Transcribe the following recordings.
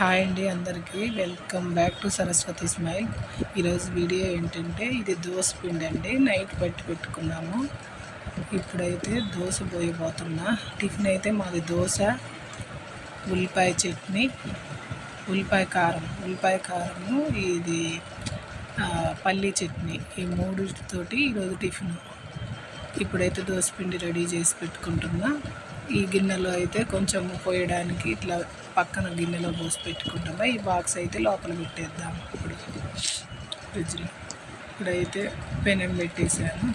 Hi అండి అందరికీ. Welcome back to Saraswati smile. ఈరోజు వీడియో ఏంటంటే ఇది దోశ పిండి అండి. నైట్ పెట్టి పెట్టుకున్నాము. ఇప్పుడైతే దోశ పోయిపోతున్నా టిఫిన్ అయితే మాది దోశ ఉల్లిపాయ చట్నీ ఉల్లిపాయ కారం. ఉల్లిపాయ కారము ఇది పల్లీ చట్నీ. ఈ మూడుతోటి ఈరోజు టిఫిన్. ఇప్పుడైతే దోశ పిండి రెడీ చేసి పెట్టుకుంటున్నా. ఈ గిన్నెలో అయితే కొంచెం పోయడానికి ఇట్లా పక్కన గిన్నెలో పోసి పెట్టుకుంటాము ఈ బాక్స్ అయితే లోపల పెట్టేద్దాం ఇప్పుడు. ఫ్రిడ్జ్లో. ఇప్పుడైతే పెనం పెట్టేశాను.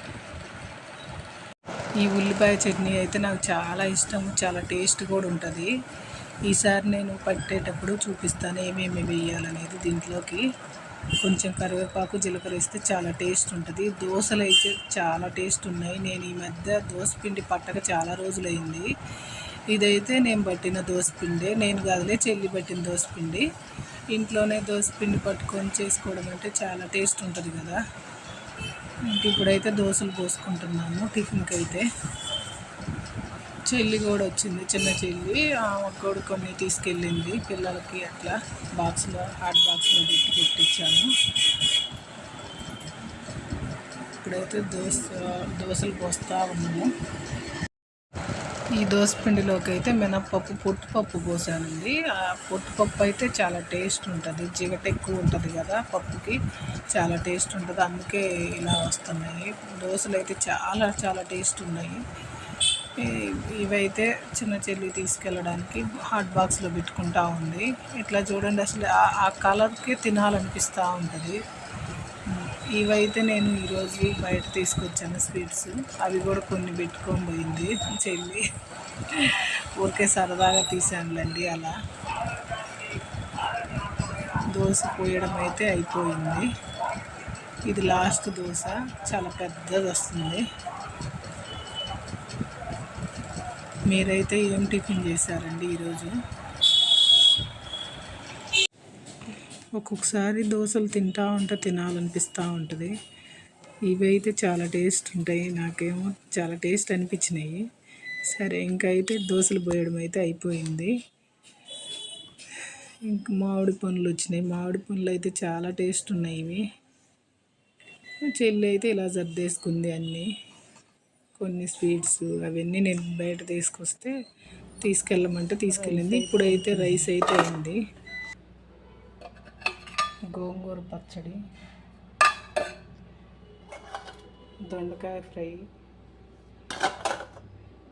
ఈ ఉల్లిపాయ చట్నీ అయితే నాకు చాలా ఇష్టం చాలా టేస్ట్ కూడా ఉంటుంది. ఈసారి నేను పట్టేటప్పుడు చూపిస్తాను ఏమేమి వేయాలనేది దీంట్లోకి. కొంచెం కరివేపాకు జీలకర్ర వేస్తే చాలా టేస్ట్ ఉంటుంది. దోశలు అయితే చాలా టేస్ట్ ఉన్నాయి. నేను ఈ మధ్య దోశ పిండి పట్టక చాలా రోజులైంది. ఇదైతే నేను పట్టిన దోశపిండి నేను కాదులే చెల్లి పట్టిన దోశ పిండి. ఇంట్లోనే దోశపిండి పట్టుకొని చేసుకోవడం అంటే చాలా టేస్ట్ ఉంటుంది కదా. ఇంక ఇప్పుడైతే దోశలు పోసుకుంటున్నాము టిఫిన్కి అయితే చెల్లి కూడా వచ్చింది చిన్న చెల్లి. ఆమె కూడా కొన్ని తీసుకెళ్ళింది పిల్లలకి అట్లా బాక్స్లో హాట్ బాక్స్లో పెట్టి పెట్టించాను. ఇప్పుడైతే దోశ దోశలు పోస్తూ ఉన్నాము ఈ దోశ పిండిలోకి అయితే మినప్పప్పు పొట్టుపప్పు పోసానండి. ఆ పొట్టుపప్పు అయితే చాలా టేస్ట్ ఉంటుంది. జిగట ఎక్కువ ఉంటుంది కదా పప్పుకి చాలా టేస్ట్ ఉంటుంది. అందుకే ఇలా వస్తున్నాయి. దోశలు అయితే చాలా చాలా టేస్ట్ ఉన్నాయి. ఇవైతే చిన్న చెల్లి తీసుకెళ్ళడానికి హాట్ బాక్స్లో పెట్టుకుంటా ఉంది. ఇట్లా చూడండి అసలు ఆ- కలర్కి తినాలనిపిస్తూ ఉంటుంది. ఇవైతే నేను ఈరోజు బయట తీసుకొచ్చాను స్వీట్స్. అవి కూడా కొన్ని పెట్టుకొని పోయింది చెల్లి. ఊరికే సరదాగా తీసానులేండి అలా. దోశ పోయడం అయితే అయిపోయింది. ఇది లాస్ట్ దోశ. చాలా పెద్దది వస్తుంది మీరైతే ఏం టిఫిన్ చేశారండి ఈరోజు? ఒక్కొక్కసారి దోశలు తింటా ఉంటే తినాలనిపిస్తూ ఉంటుంది. ఇవి అయితే చాలా టేస్ట్ ఉంటాయి. నాకేమో చాలా టేస్ట్ అనిపించినాయి. సరే ఇంకా అయితే దోశలు పోయడం అయితే అయిపోయింది. ఇంక మామిడి పండ్లు వచ్చినాయి. మామిడి పండ్లు అయితే చాలా టేస్ట్ ఉన్నాయి ఇవి. చెల్లి అయితే ఇలా సర్దేసుకుంది అన్నీ. కొన్ని స్వీట్స్ అవన్నీ నేను బయట తీసుకొస్తే తీసుకెళ్ళమంటే తీసుకెళ్ళింది. ఇప్పుడైతే రైస్ అయితే అయింది. గోంగూర పచ్చడి దొండకాయ ఫ్రై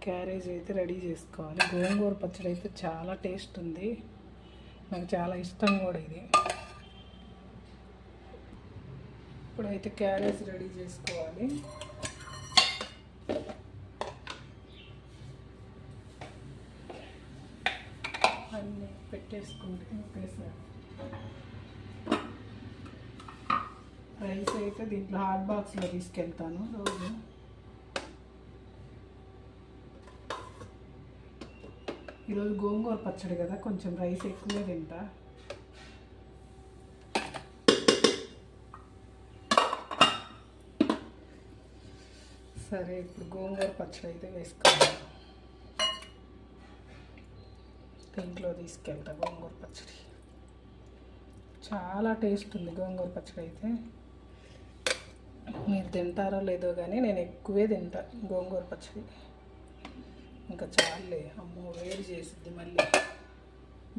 క్యారేజ్ అయితే రెడీ చేసుకోవాలి. గోంగూర పచ్చడి అయితే చాలా టేస్ట్ ఉంది. నాకు చాలా ఇష్టం కూడా ఇది. ఇప్పుడైతే క్యారేజ్ రెడీ చేసుకోవాలి. అన్నీ పెట్టేసుకుంటే ఒకేసారి రైస్ అయితే దీంట్లో హాట్ బాక్స్లో తీసుకెళ్తాను రోజు. ఈరోజు గోంగూర పచ్చడి కదా కొంచెం రైస్ ఎక్కువే తింటా. సరే ఇప్పుడు గోంగూర పచ్చడి అయితే వేసుకోవాలి ఇంట్లో తీసుకెళ్తా గోంగూర పచ్చడి. చాలా టేస్ట్ ఉంది గోంగూర పచ్చడి అయితే. మీరు తింటారో లేదో కానీ నేను ఎక్కువే తింటా గోంగూర పచ్చడి. ఇంకా చాలే అమ్మో వేడి చేసిద్ది మళ్ళీ.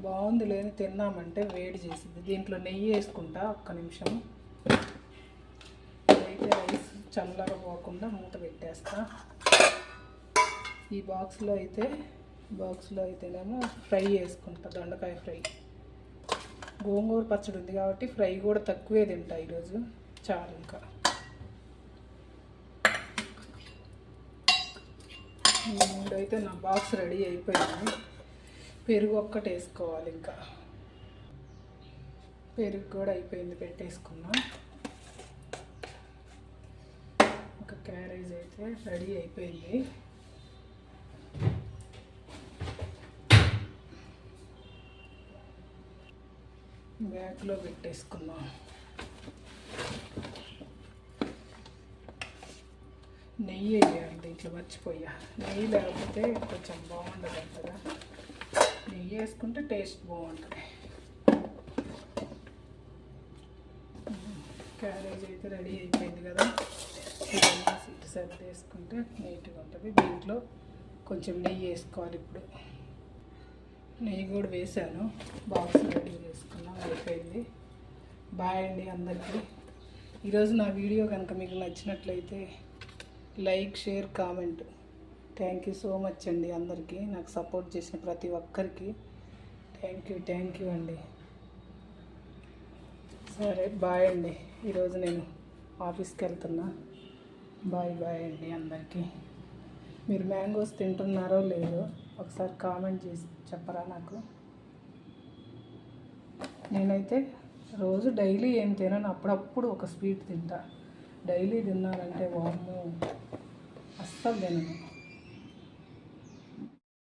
బాగుంది లేని తిన్నామంటే వేడి చేసిద్ది. దీంట్లో నెయ్యి వేసుకుంటా ఒక్క నిమిషం రైస్ చల్లగా పోకుండా మూత పెట్టేస్తా. ఈ బాక్స్లో అయితే బాక్స్లో అయితేనేమో ఫ్రై చేసుకుంటా దొండకాయ ఫ్రై. గోంగూర పచ్చడి ఉంది కాబట్టి ఫ్రై కూడా తక్కువే తింటా ఈరోజు. చాలు ఇంకా. ఈ అయితే నా బాక్స్ రెడీ అయిపోయింది. పెరుగు ఒక్కటి వేసుకోవాలి ఇంకా. పెరుగు కూడా అయిపోయింది పెట్టేసుకున్నా క్యారేజ్ అయితే రెడీ అయిపోయింది. బ్యాగ్లో పెట్టేసుకున్నాం నెయ్యి వేయాలి దీంట్లో మర్చిపోయా. నెయ్యి లేకపోతే కొంచెం బాగుండదు కదా నెయ్యి వేసుకుంటే టేస్ట్ బాగుంటుంది. క్యారేజ్ అయితే రెడీ అయిపోయింది కదా. ఇవన్నీ ఇటు సైడ్ వేసుకుంటే నీట్గా ఉంటుంది. దీంట్లో కొంచెం నెయ్యి వేసుకోవాలి ఇప్పుడు. నెయ్యి కూడా వేసాను. బాక్స్ రెడీ చేసుకున్నాం అయిపోయింది. బాయ్ అండి అందరికీ. ఈరోజు నా వీడియో కనుక మీకు నచ్చినట్లయితే like share comment. Thank you so much అండి అందరికీ. నాకు సపోర్ట్ చేసిన ప్రతి ఒక్కరికి. థ్యాంక్ యూ థ్యాంక్ యూ అండి. సరే బాయ్ అండి. ఈరోజు నేను ఆఫీస్కి వెళ్తున్నా. బాయ్ బాయ్ అండి అందరికీ. మీరు మ్యాంగోస్ తింటున్నారో లేదో ఒకసారి కామెంట్ చేసి చెప్పరా నాకు? నేనైతే రోజు డైలీ ఏం తినను అప్పుడప్పుడు ఒక స్వీట్ తింటా. డైలీ తిన్నానంటే వాము అస్సలు తినను.